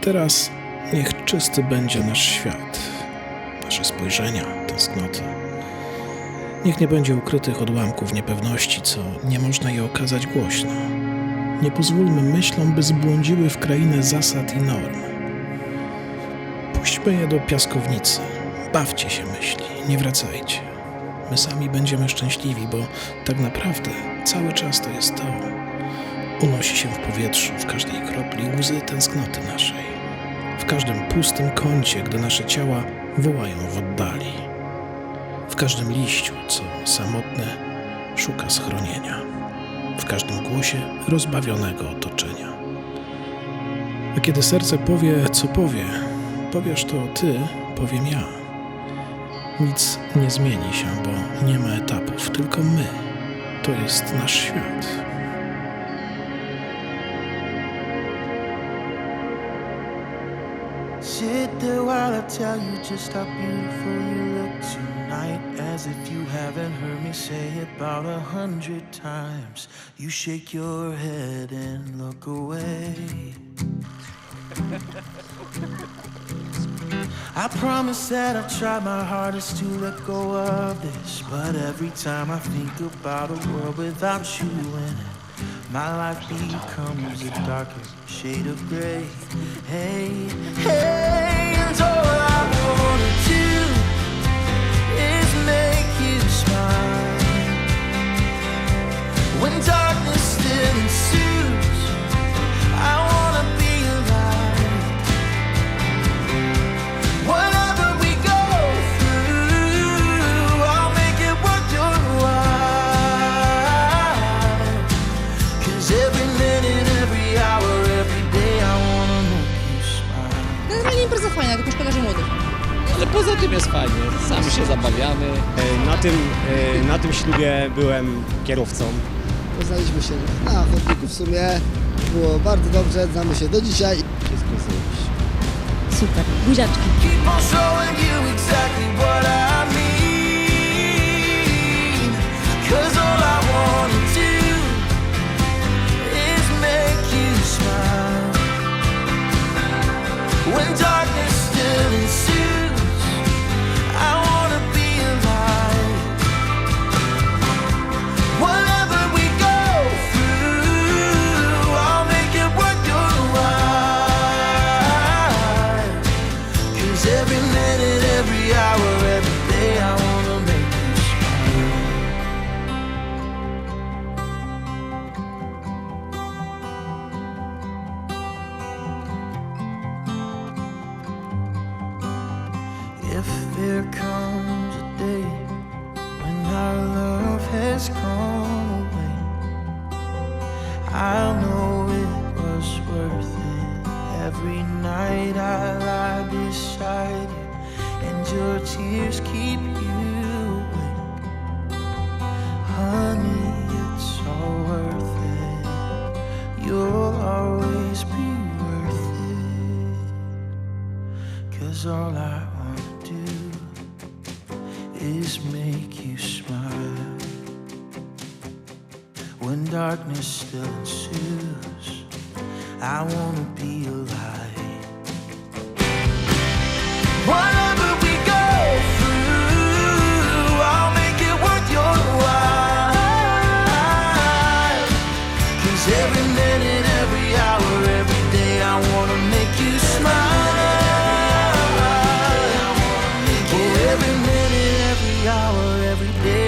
Teraz niech czysty będzie nasz świat, nasze spojrzenia, tęsknoty. Niech nie będzie ukrytych odłamków niepewności, co nie można je okazać głośno. Nie pozwólmy myślom, by zbłądziły w krainę zasad i norm. Puśćmy je do piaskownicy. Bawcie się myśli, nie wracajcie. My sami będziemy szczęśliwi, bo tak naprawdę cały czas to jest to. Unosi się w powietrzu, w każdej kropli łzy tęsknoty naszej. W każdym pustym kącie, gdy nasze ciała wołają w oddali. W każdym liściu, co samotne szuka schronienia. W każdym głosie rozbawionego otoczenia. A kiedy serce powie, co powie, powiesz to ty, powiem ja. Nic nie zmieni się, bo nie ma etapów, tylko my. To jest nasz świat. Sit there while I tell you just how beautiful you look tonight. As if you haven't heard me say it about a hundred times. You shake your head and look away. I promise that I've tried my hardest to let go of this. But every time I think about a world without you in it, my life becomes a darker shade of gray. Hey, Fajna, tylko szkoda, że młodych. Ale poza tym jest fajnie, sami się zabawiamy. E, Na tym, e, na tym ślubie byłem kierowcą. Poznaliśmy się na chodniku w sumie. Było bardzo dobrze, znamy się do dzisiaj. Wszystko zajebiście. Super. Buziaczki. Keep on Cause every minute, every hour, every day, I wanna make you smile. If there comes beside you, and your tears keep you awake. Honey, it's all worth it. You'll always be worth it. Cause all I wanna do is make you smile. When darkness still ensues, I wanna be alive. Every minute, every hour, every day I wanna make you smile. Every minute, every hour, every day.